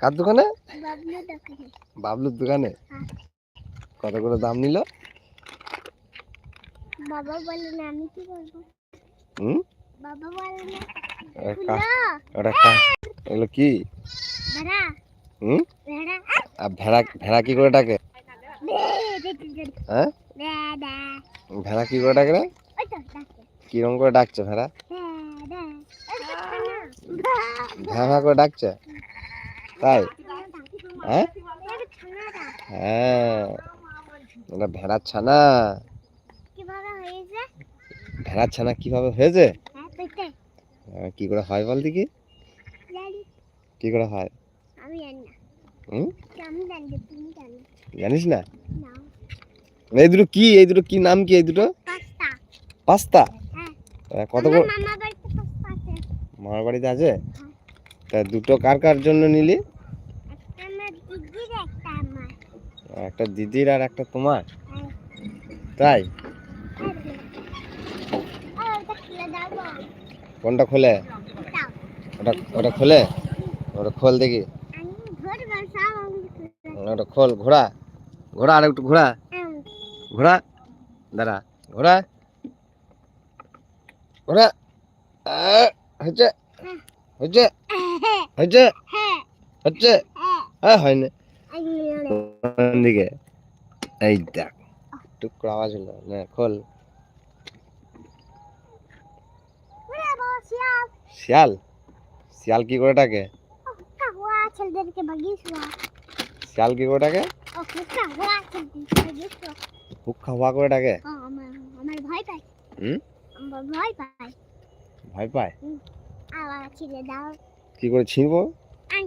কার দোকানে? বাবলুর দোকানে। কত করে দাম নিল? বাবা বলে আমি কি করব হুম? বাবা ওটা এগুলো কি? ভেড়া। হুম? ভেড়া। আর ভেড়া ভেড়া কি করে ডাকে? হ্যাঁ। ভেড়া কি করে ডাকে রে? কিরম করে ডাকছে ভেড়া? দে, দে। ওই তো খানা। ভ্যাঁ ভ্যাঁ করে ডাকছে? তাই? হ্যাঁ? হ্যাঁ। এটা ভেড়ার ছানা। ভেড়ার ছানা কীভাবে হয়েছে? হ্যাঁ কি করে হয় বল দেখি। কি করে হয়? জানিস না? এই দুটো কি? এই দুটো কি নাম কি এই দুটো? পাস্তা। পাস্তা? হ্যাঁ। কত করে মামা বাড়িতে পাস্তা আছে মামার বাড়িতে আছে? তা দুটো কার কার জন্য নিলি? একটা দিদির আর একটা তোমার? হ্যাঁ। তাই? দাও কোনটা খোলে? ওটা। ওটা খোলে? ওটা খোল দেখি। ওটা খোল ঘোড়া। ঘোড়া আর একটু ঘোড়া। ঘোড়া? দাঁড়া। ঘোড়া? ঘোড়া? হচ্ছে হচ্ছে হচ্ছে হচ্ছে? হ্যাঁ হ্যাঁ না দিকে এই দেখ টুকরো আওয়াজ হলো। না খোল। শিয়াল? শিয়াল কি করে ডাকে? শিয়াল কি করে ডাকে? হুক্কা হুয়া করে ডাকে? আমার ভয় হুম ভয় পাই ভয় পায়? আবার ছেলে দাও। কি করে ছিঁড়বো?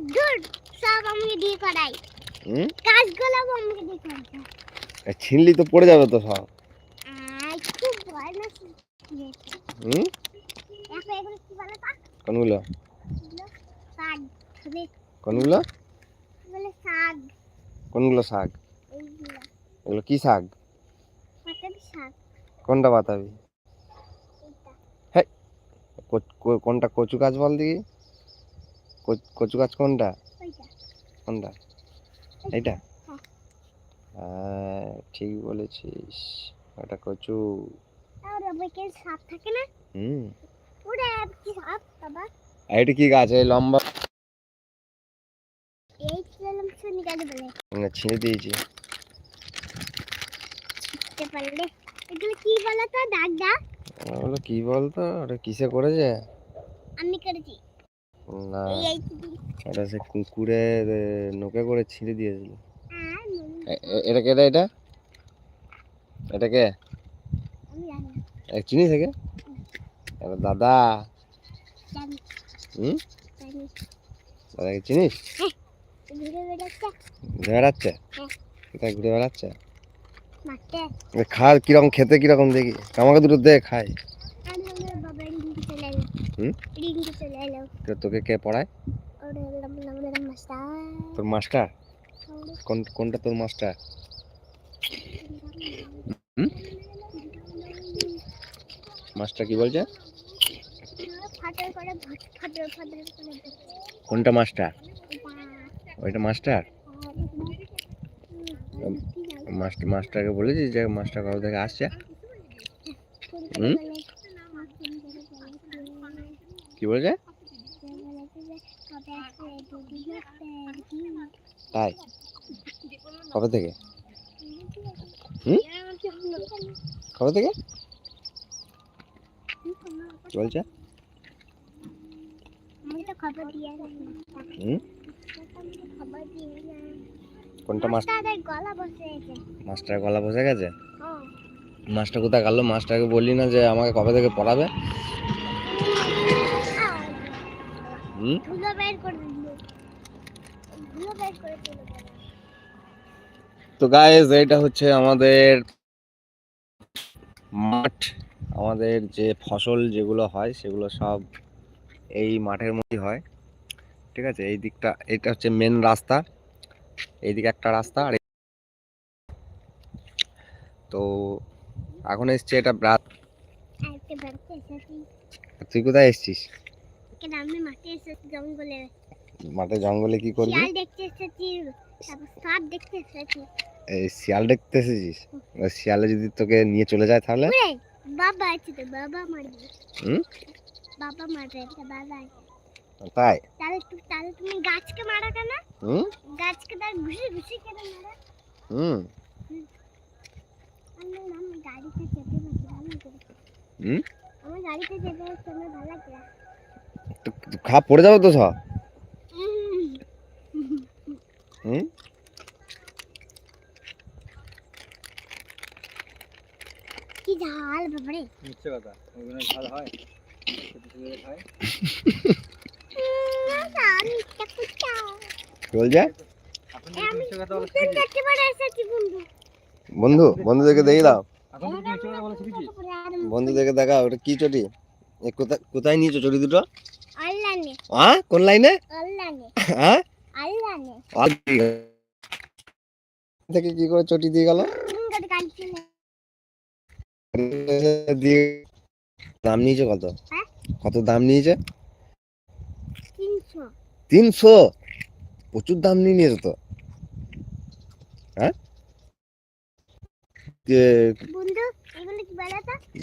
দূর সব আমাকে দিয়ে করাই। হুম? কাজগুলো আমাকে দিয়ে করাই। তো পড়ে যাবে তো সব। খুব ভয় না হুম? কোনগুলো? শাক কোনগুলো? শাক। কোনগুলো শাক? এগুলো কি শাক? শাক। কোনটা বাতাবি? কোনটা? কচু গাছ বল দেখি। কচ- গাছ কোনটা? কোনটা? এইটা? হ্যাঁ। হ্যাঁ ঠিক বলেছিস। ওটা কচু। সাপ থাকে না? হুম। ওটা কি এটা গাছ? এই লম্বা। না, ছিঁড়ে দিয়েছি। পারলে। এগুলো কি বলো দাগ দাগ? ওগুলো কি বলতো? ওটা কিসে করেছে? আমি করেছি। না ওটা সে কুকুরে নোকে করে ছিঁড়ে দিয়েছিল। এ- এটা কে রে এটা? এটা কে? আমি জানি না। এ, চিনিস একে? এটা দাদা। হুম? দাদাকে চিনিস? ঘুরে বেড়াচ্ছে। ঘুরে বেড়াচ্ছে? হ্যাঁ। কোথায় ঘুরে বেড়াচ্ছে? মাঠে। এ, খা কীরকম খেতে কীরকম দেখি? আমাকে দুটো দে তো তোকে কে পড়ায়? তোর মাস্টার? কোন কোনটা তোর মাস্টার? মাস্টার কি বলছে? করে কোনটা মাস্টার? ওইটা মাস্টার? মাস্টার মাস্টারকে বলেছি যে মাস্টার কবে থেকে আসছে? হুম? কি বলছে? তাই? কবে থেকে? হুম? কবে থেকে? কি বলছে? হুম? কোনটা মাস্টার মাস্টারের গলা বসে গেছে। মাস্টার গলা বসে গেছে? হ্যাঁ। মাস্টার কোথায় গেল? মাস্টারকে বললি না যে আমাকে কবে থেকে পড়াবে? হুম? তো গাইজ এটা হচ্ছে আমাদের মাঠ। আমাদের যে ফসল যেগুলো হয় সেগুলো সব এই মাঠের মধ্যে হয়। ঠিক আছে? এই দিকটা এটা হচ্ছে মেন রাস্তা। এইদিকে একটা রাস্তা আর তো এখন এসছে এটা রাত তুই কোথায় এসছিস? মাঠে জঙ্গলে। কি করবি? শিয়াল দেখতে এই শিয়াল এসেছিস? শিয়ালে যদি তোকে নিয়ে চলে যায় তাহলে? বাবা আছে তো বাবা মারবে। বাবা মারবে বাবা। তাই? তাহলে তাহলে তুমি গাছকে মারা কেন? হুম? গাছকে তার ঘুষি ঘুষি কেন মারা? হুম। আমি আমি গাড়িতে চেপে বসে ভালো হুম? আমার গাড়িতে চেপে বসে আমার ভালো লাগে খা পড়ে যাব তো সব হুম। কি ঝাল বাবারে। মিথ্যে কথা। ওগুলো ঝাল হয়? খায় বন্ধু। বন্ধু বন্ধুদেরকে দেখে দাও। বন্ধুদেরকে দেখা ওটা কি চটি? কোথায় নিয়েছো চটি দুটো? হ্যাঁ কোন লাইনে? হ্যাঁ থেকে কি করে চটি দিয়ে গেল? দাম নিয়েছে কত? হ্যাঁ? কত দাম নিয়েছে? তিনশো প্রচুর দাম নিয়ে নিয়েছে তো। হ্যাঁ?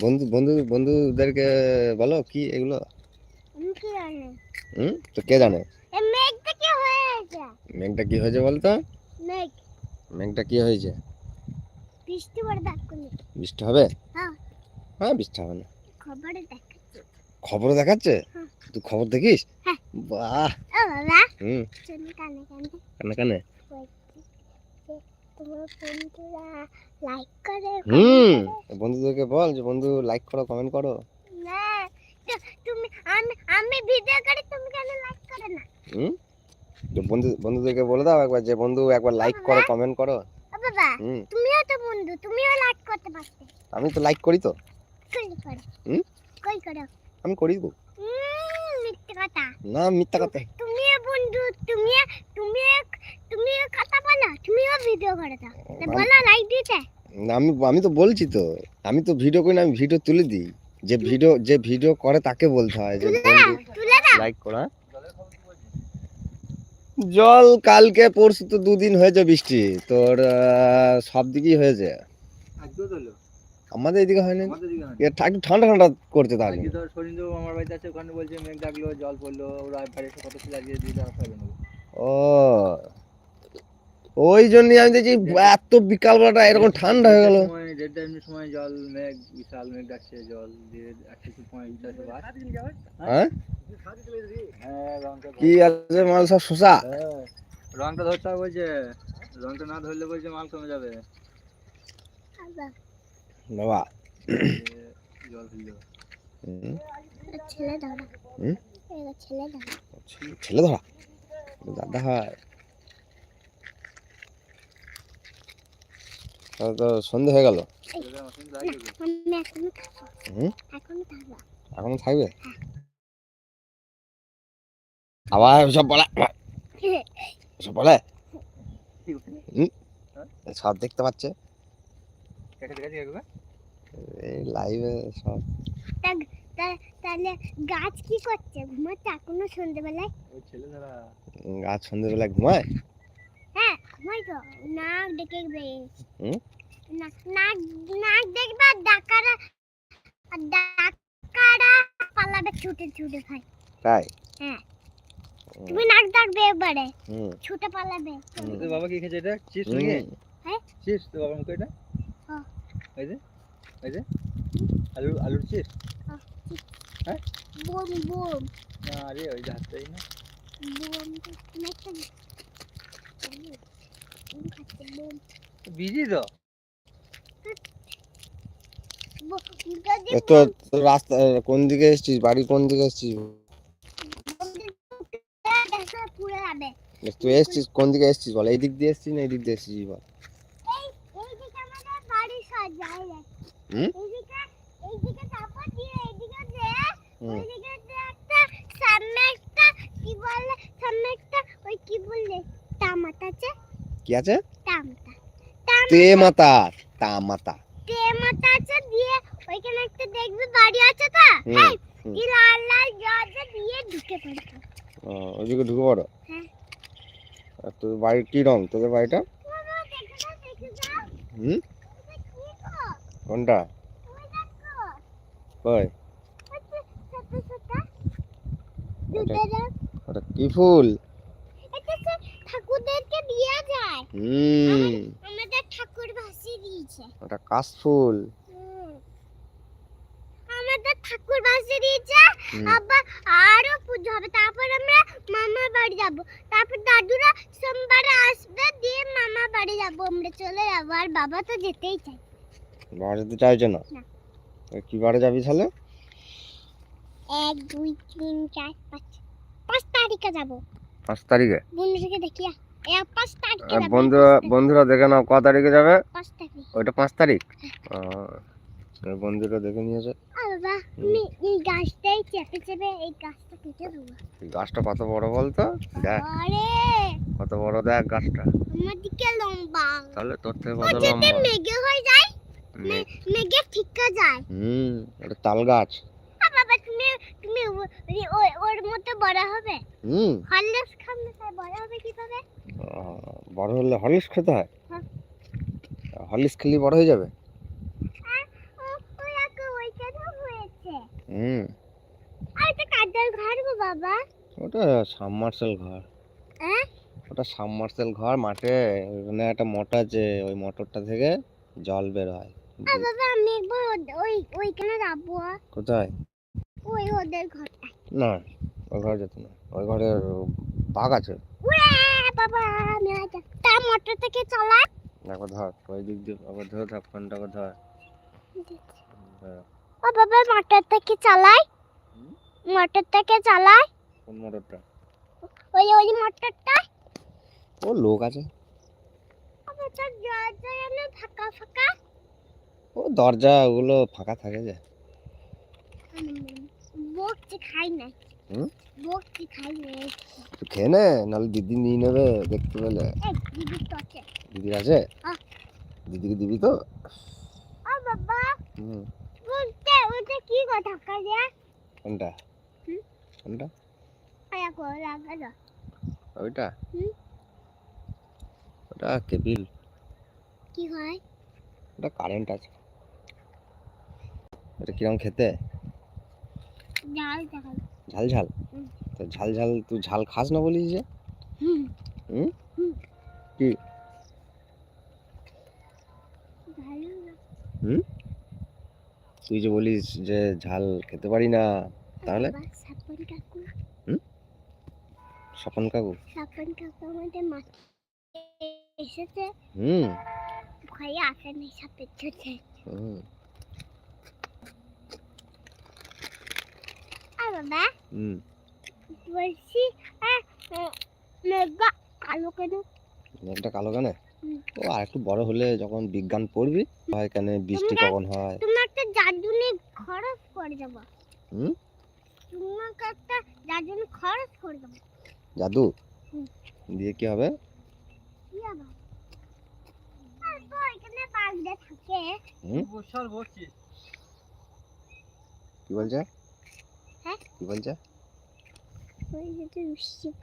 বন্ধু বন্ধু বন্ধু বন্ধুদেরকে বলো কি এগুলো? হুম? তো কে জানে? মেঘটা কি হয়েছে বলতো? মেঘটা কি হয়েছে? বৃষ্টি হবে? হ্যাঁ। হ্যাঁ বৃষ্টি হবে না। খবরে দেখাচ্ছে। খবর দেখাচ্ছে? হ্যাঁ। তুই খবর দেখিস? হ্যাঁ। বাহ। হুম। কানে কানে। বন্ধুদেরকে বল যে বন্ধু লাইক করো কমেন্ট করো। না তুমি আমি আমি ভিডিও করি তুমি কেন লাইক করে না? হুম। তো বন্ধু বন্ধুদেরকে বলে দাও একবার যে বন্ধু একবার লাইক করো কমেন্ট করো। বাবা তুমিও তো বন্ধু তুমিও লাইক করতে পারতে। আমি তো লাইক করি তো। কই করো হুম? কই করো? আমি করি মিথ্যে কথা না মিথ্যা কথা তুমিও বন্ধু তুমিও তুমিও তুমিও কথা বলো তুমিও ভিডিও করে দাও। আমি- বলো লাইক দিতে। না, আমি আমি তো বলছি তো আমি তো ভিডিও করি না আমি ভিডিও তুলে দিই। যে ভিডিও যে ভিডিও করে তাকে বলতে হয় যে তুলে বন্ধু দাও তুলে দাও। লাইক করা জল কালকে পরশু তো দুদিন হয়েছে বৃষ্টি তোর সব দিকেই হয়েছে। আজকেও আমাদের এদিকে হয়নি। আমাদের দিকে হয় এ একটু ঠান্ডা ঠান্ডা করছে তাহলে। আজকে তোর সরিন্দু আমার বাড়িতে আছে ওখানে বলছে মেঘ ডাকলো জল পড়ল ওরা বাড়ি এসে কত ছিল আজকে দিয়ে দেওয়া খাবে ও। ওই জন্যই আমি দেখছি এত বিকালবেলাটা এরকম ঠান্ডা হয়ে গেল। সময় দেড় টাইমের সময় জল মেঘ বিশাল মেঘ ডাকছে জল দিয়ে একশো সময় হ্যাঁ? হ্যাঁ কি আছে মাল সব শোষা হ্যাঁ, রংটা ধরতে হবে বলছে। রংটা না ধরলে বলছে মাল কমে যাবে। বাবা, ছেলে ধরা। ছেলে ধরা। ছেলে- ছেলে ধরা দাদা হয়। তো সন্ধে হয়ে গেল। এখনও থাকবে। আবার সব বলে। সব বলে? সব দেখতে পাচ্ছে? এই লাইভে সব। তা- তা- তাহলে গাছ কি করছে? ঘুমাচ্ছে এখনও সন্ধ্যেবেলায় ওই ছেলে ধরা গাছ সন্ধ্যেবেলা ঘুমায়? হ্যাঁ ঘুমাই তো। নাক হুম? নাক নাক দেখবে আর ডাকারা আর ডাকারা পালাবে ছুটে ছুটে ভাই। তাই? হ্যাঁ। তুমি নাক ডাকবে এবারে। ছুটে পালাবে। তোর বাবা কি খেয়েছে এটা? চিপস। নাকি? হ্যাঁ? চিপস তোর বাবার মুখে এটা? হ্যাঁ। এই যে। এই যে আলু আলুর চিপস? Bomb bomb. না আরে ওই যে হাতটাই না। বিজি তো বোম। যদি এ তো? তো রাস্তা কোন দিকে এসছিস? বাড়ি কোন দিকে এসছিস? তুই এসছিস কোন দিকে এসছিস বল? এই দিক দিয়ে এসছিস না এই দিক দিয়ে এসছিস বল এই এইদিকে আমাদের বাড়ি সাজায় রে হুম? এইদিকে এইদিকে তারপর দিয়ে এইদিকে যে হুম। ওইদিকে যে একটা সামনে একটা কি বলে সামনে একটা ওই কি বললে টামাটা আছে। কি আছে? টামাটা তে মাতা তা মাতা। আছে দিয়ে ওইখানে একটা দেখবি বাড়ি আছে তো? হ্যাঁ। কি লাল লাল জল দিয়ে ঢুকে পড়তো ও, ওইদিকে ঢুকে পড়ো? হ্যাঁ। আর তোর বাড়ির কি রং? তোদের বাড়িটা। হুম? কোনটা? কই? কি ফুল? ঠাকুরদেরকে যায় আমাদের ঠাকুর ভাসিয়ে দিয়েছে আমাদের ঠাকুর ভাসিয়ে দিয়েছে। আবার আরও পুজো হবে তারপর আমরা বাড়ি তারপর দাদুরা সোমবারে আসবে দিয়ে মামার বাড়ি যাব আমরা চলে যাব আর বাবা তো যেতেই চাই বাবা যেতে চাইছে না। কি বারে যাবি তাহলে? এক দুই তিন চার পাঁচ। পাঁচ তারিখে যাব। পাঁচ তারিখে? বন্ধুদেরকে দেখিয়া পাঁচ তারিখে বন্ধুরা বন্ধুরা দেখে নাও ক তারিখে যাবে? পাঁচ তারিখ। ওইটা পাঁচ তারিখ? ও, বন্ধুরা দেখে নিয়েছে। এই গাছটাই চেপে চেপে এই গাছটা কেটে দেবো। এই গাছটা কত বড় বলতো? দেখ। আরে! কত বড় দেখ গাছটা। আমার দিকে লম্বা। তাহলে তোর থেকে কত লম্বা? মেঘে হয়ে যায়। মেঘে ঠিকা যায়। হুম এটা তাল গাছ। বাবা তুমি তুমি ওই- ওর মতো বড় হবে? হুম। হরলিক্স খাবে? তাই বড় হবে কীভাবে? বড় হলে হরলিক্স খেতে হয়? হ্যাঁ। হরলিক্স খেলে বড় হয়ে যাবে? আগে হুম। আর এটা কাদের ঘর গো বাবা? ওটা সাবমার্সেল ঘর। হ্যাঁ? ওটা সাবমার্সেল ঘর মাঠে ওখানে একটা মোটর আছে ওই মোটরটা থেকে জল বের হয়। আমি একবার ওই ওইখানে যাব কোথায়? ওই ওদের ঘরটা না ওই ঘরে যেতে না। ওই ঘরে বাঘ আছে। বাবা আমি আজ তা মোটর থেকে চালা। একবার ধর ওই দিক দিয়ে আবার ধরে ধর ও বাবা মোটর থেকে চালাই? মোটর থেকে চালাই। কোন মোটরটা? ওই ওই মোটরটা ও লোক আছে আবার তার দরজা যেন ফাঁকা ফাঁকা? ও দরজা ওগুলো ফাঁকা থাকে যে। বকছি খাই না। হুম? বকছি খাই না। খেয়ে নে নাহলে দিদি নিয়ে নেবে দেখতে পেলে। দিদি তো আছে। দিদির আছে? দিদিকে দিবি তো? ও বাবা। হুম। বলতে ওটা কি কথা কাজে কোনটা? কোনটা? আয়া কো লাগা ওইটা? ওটা কেবিল। কি হয়? ওটা কারেন্ট আছে। এটা কিরম খেতে? জাল দেখা ঝাল ঝাল? তো ঝাল ঝাল তুই ঝাল খাস না বলিস যে? হুম। হুম? হুম। কি? না তুই যে বলিস যে ঝাল খেতে পারি না তাহলে? বাবা, সাপন কাকু। স্বপন কাকু? সাপন কাকু আমাদের মাঠে এসেছে। হুম। ভয়ে হুম। আর বাবা হুম। বলছি আহ, কালো কেন? মেঘটা কালো কেন? ও আর একটু বড় হলে যখন বিজ্ঞান পড়বি হয় কেন বৃষ্টি তোমরা- কখন হয়? তুমি একটা জাদুনে খরচ করে যাব হুম? তোমাকে একটা জাদুনে খরচ করে দেবো। জাদু? দিয়ে কি হবে? কি বলছে? হ্যাঁ? কি বলছে? ওই যে তুই উঠছিস।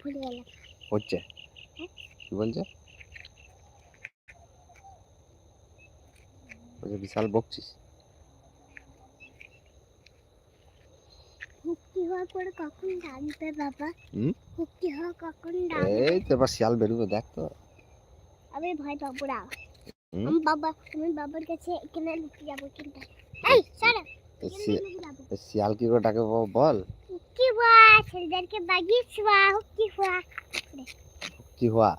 ভুলে গেলাম। হচ্ছে। হ্যাঁ? কি বলছে? বলছে বিশাল বকছিস। মুক্তি হওয়ার পরে কখন ডাকবে বাবা? হুম? এই তো এবার শিয়াল বেরোবে দেখ তো। আমি ভয় পাবো না। আমি বাবা আমি বাবার কাছে এখানে লুকিয়ে যাব কিন্তু। এই সারা। শিয়াল কি করে ডাকে বল। কি হওয়া ছেলেদেরকে বাগিয়ে ছোয়া কি হওয়া। কি হওয়া?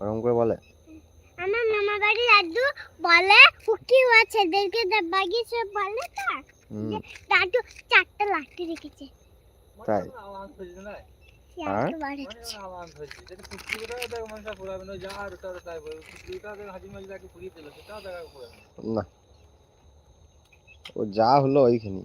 ওরকম করে বলে। আমার মামা বাড়ি দাদু বলে হুকি হওয়া ছেলেদেরকে বাগিয়ে ছোয়া বলে তো। দাদু চারটা লাঠি রেখেছে। তাই? আর? না। ও যা হলো ওইখানে